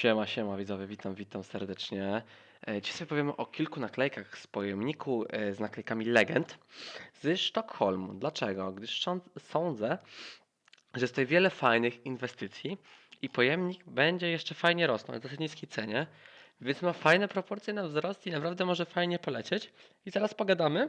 Siema, siema widzowie, witam, witam serdecznie. E, Dzisiaj powiemy o kilku naklejkach z pojemniku e, z naklejkami Legend z Sztokholmu. Dlaczego? Gdyż sądzę, że jest tutaj wiele fajnych inwestycji i pojemnik będzie jeszcze fajnie rosnął, w dosyć niskiej cenie, więc ma fajne proporcje na wzrost i naprawdę może fajnie polecieć. I zaraz pogadamy.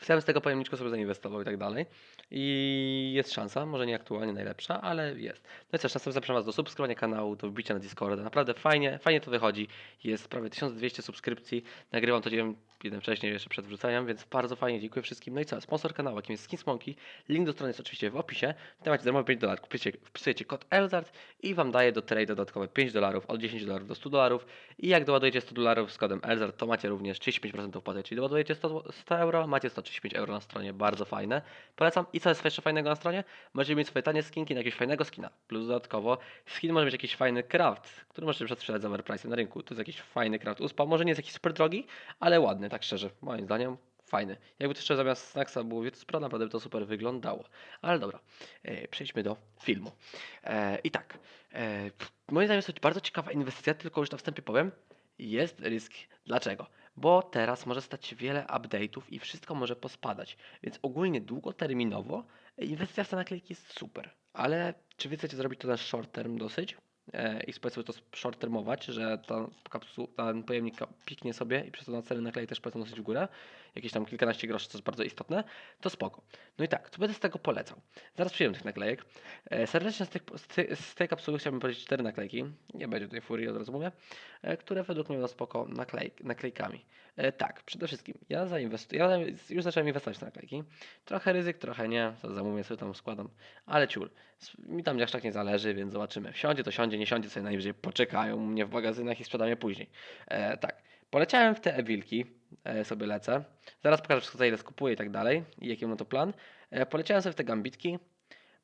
Chciałem z tego pojemniczku sobie zainwestował i tak dalej. I jest szansa, może nie aktualnie najlepsza, ale jest. No i co, czasem zapraszam Was do subskrybowania kanału, do wbicia na Discorda. Naprawdę fajnie, fajnie to wychodzi. Jest prawie 1200 subskrypcji. Nagrywam to dzień, jeden wcześniej, jeszcze przed wrzuceniem, więc bardzo fajnie, dziękuję wszystkim. No i co, sponsor kanału, jakim jest Skin Smoky. Link do strony jest oczywiście w opisie. Tam macie darmowe 5 dolarów. Wpisujecie, wpisujecie kod Elzard i Wam daje do trade dodatkowe 5 dolarów, od 10 dolarów do 100 dolarów. I jak doładujecie 100 dolarów z kodem Elzard, to macie również 35% opłaty. Czyli doładujecie 100, 100 euro, macie 135 euro na stronie, bardzo fajne. Polecam. I co jest jeszcze fajnego na stronie? Możecie mieć swoje tanie skinki na jakiegoś fajnego skina. Plus dodatkowo skin może mieć jakiś fajny craft, który możecie sprzedać za overprice na rynku. To jest jakiś fajny craft uspa. Może nie jest jakiś super drogi, ale ładny, tak szczerze. Moim zdaniem fajny. Jakby to jeszcze zamiast snacksa było Virtus.pro, naprawdę by to super wyglądało. Ale dobra, e, przejdźmy do filmu. E, I tak, e, moim zdaniem jest to bardzo ciekawa inwestycja, tylko już na wstępie powiem, jest rysk. Dlaczego? Bo teraz może stać się wiele update'ów i wszystko może pospadać. Więc ogólnie długoterminowo inwestycja w te naklejki jest super. Ale czy wy chcecie zrobić to na short term dosyć? E, I powiedzmy to short termować, że ta kapsu, ten pojemnik piknie sobie i przez to na ceny naklejek też polecą dosyć w górę, jakieś tam kilkanaście groszy, co jest bardzo istotne, to spoko. No i tak, to będę z tego polecał. Zaraz przyjdę do tych naklejek. E, serdecznie z, tych, z, tej, kapsuły chciałbym powiedzieć cztery naklejki, nie będzie tutaj furii, od razu mówię, e, które według mnie będą spoko naklejk, naklejkami. Tak, przede wszystkim ja zainwestuję, ja już zacząłem inwestować w naklejki. Trochę ryzyk, trochę nie, to zamówię sobie tam składam, ale ciul. Mi tam tak nie zależy, więc zobaczymy. Siądzie to siądzie, nie siądzie sobie najwyżej poczekają mnie w magazynach i sprzedam je później. E, tak, poleciałem w te e-wilki, e, sobie lecę. Zaraz pokażę wszystko ile skupuję i tak dalej i jaki mam to plan. E, poleciałem sobie w te gambitki,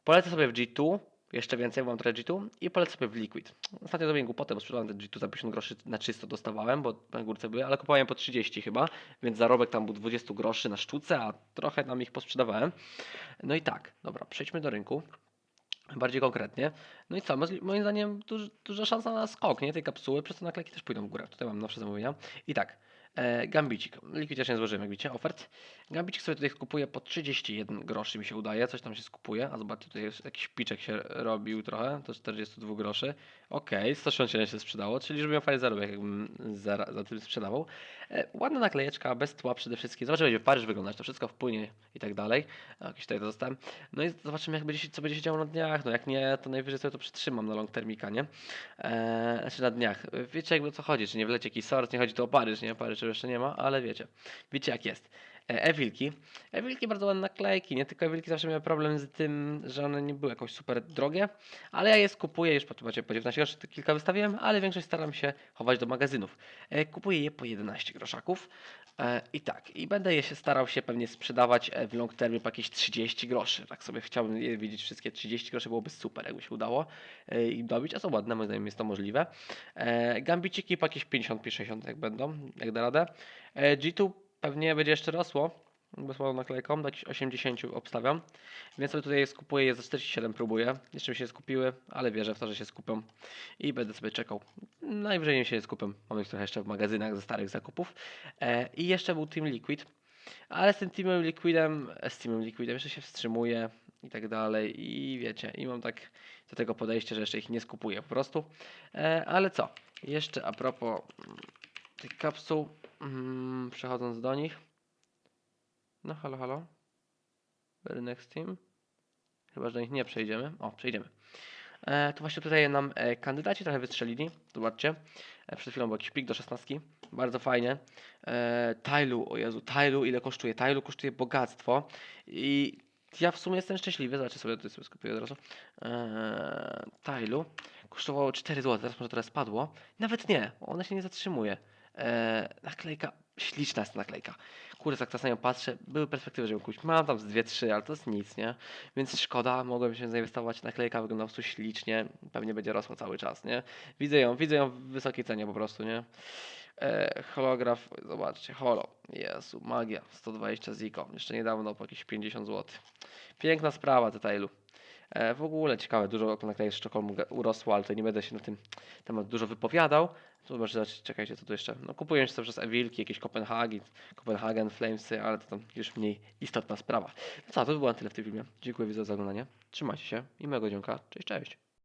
polecę sobie w G2, jeszcze więcej, bo mam trochę G2 i polecę sobie w Liquid. Ostatnio zrobiłem głupotę, bo sprzedałem te G2 za 50 groszy na czysto dostawałem, bo na górce były, ale kupowałem po 30 chyba, więc zarobek tam był 20 groszy na sztuce, a trochę tam ich posprzedawałem. No i tak, dobra, przejdźmy do rynku. Bardziej konkretnie. No i co? Moim zdaniem duż, duża szansa na skok, nie? Tej kapsuły, przez to naklejki też pójdą w górę. Tutaj mam nowsze zamówienia. I tak, Gambicik. Liquid też nie złożyłem, jak widzicie, ofert. Gambicik sobie tutaj skupuję po 31 groszy mi się udaje, coś tam się skupuje. A zobaczcie, tutaj jest jakiś piczek się robił trochę, to 42 groszy. Okej, 167 się sprzedało, czyli żeby miał fajny zarobek, jakbym za, za tym sprzedawał. E, ładna naklejeczka, bez tła przede wszystkim. Zobaczymy, jak będzie Paryż wyglądać, to wszystko wpłynie i tak dalej. A, Jakieś tutaj to zostałem. No i zobaczymy, jak będzie co będzie się działo na dniach. No jak nie, to najwyżej sobie to przytrzymam na long termika, nie? Eee, znaczy na dniach. Wiecie jakby o co chodzi, czy nie wleci jakiś sort, nie chodzi tu o Paryż, nie? Paryż jeszcze nie ma, ale wiecie. Wiecie jak jest. E, E-wilki. E-wilki bardzo ładne naklejki, nie? Tylko e-wilki zawsze miały problem z tym, że one nie były jakoś super drogie, ale ja je skupuję, już po, macie po 19 groszy, kilka wystawiłem, ale większość staram się chować do magazynów. E, kupuję je po 11 groszaków. E, I tak, i będę je się starał się pewnie sprzedawać w long termie po jakieś 30 groszy. Tak sobie chciałbym je widzieć wszystkie 30 groszy, byłoby super, jakby się udało im dobić, a są ładne, moim zdaniem jest to możliwe. Gambiciki po jakieś 55-60 jak będą, jak da radę. E, G2 pewnie będzie jeszcze rosło, bo słabą naklejką, do jakichś 80 obstawiam. Więc sobie tutaj skupuję, je za 47 próbuję. Jeszcze mi się skupiły, ale wierzę w to, że się skupią i będę sobie czekał. Najwyżej się nie skupią. Mam ich trochę jeszcze w magazynach ze starych zakupów. E, I jeszcze był Team Liquid, ale z tym Teamem Liquidem, z Teamem Liquidem jeszcze się wstrzymuję i tak dalej. I wiecie, i mam tak do tego podejście, że jeszcze ich nie skupuję po prostu. E, ale co? Jeszcze a propos tych kapsuł, mm, przechodząc do nich. No halo, halo. Very next team. Chyba, że do nich nie przejdziemy. O, przejdziemy. E, to właśnie tutaj nam e, kandydaci trochę wystrzelili. Zobaczcie. E, przed chwilą był jakiś pik do 16. Bardzo fajnie. E, Tylu, o Jezu, Tylu ile kosztuje? Tylu kosztuje bogactwo. I ja w sumie jestem szczęśliwy. Zobaczcie sobie, tutaj sobie skupię od razu. E, Tylu kosztowało 4 zł, teraz może teraz spadło. Nawet nie, ona się nie zatrzymuje. E, naklejka, śliczna jest ta naklejka. Kurde, tak czasem nią patrzę, były perspektywy, żeby kupić. Mam tam z 2-3, ale to jest nic, nie? Więc szkoda, mogłem się zainwestować. Naklejka wygląda po prostu ślicznie, pewnie będzie rosła cały czas, nie? Widzę ją, widzę ją w wysokiej cenie po prostu, nie? E, holograf, zobaczcie, holo, Jezu, magia, 120 ziko, jeszcze niedawno po jakieś 50 zł. Piękna sprawa, Detailu. E, w ogóle ciekawe, dużo naklejek z Sztokholmu urosło, ale to nie będę się na tym temat dużo wypowiadał. Tu może czekajcie, co tu jeszcze. No kupuję się przez Ewilki, jakieś Kopenhagi, Kopenhagen, Flamesy, ale to tam już mniej istotna sprawa. No co, to by było na tyle w tym filmie. Dziękuję za oglądanie. Trzymajcie się i miłego dzionka. Cześć, cześć.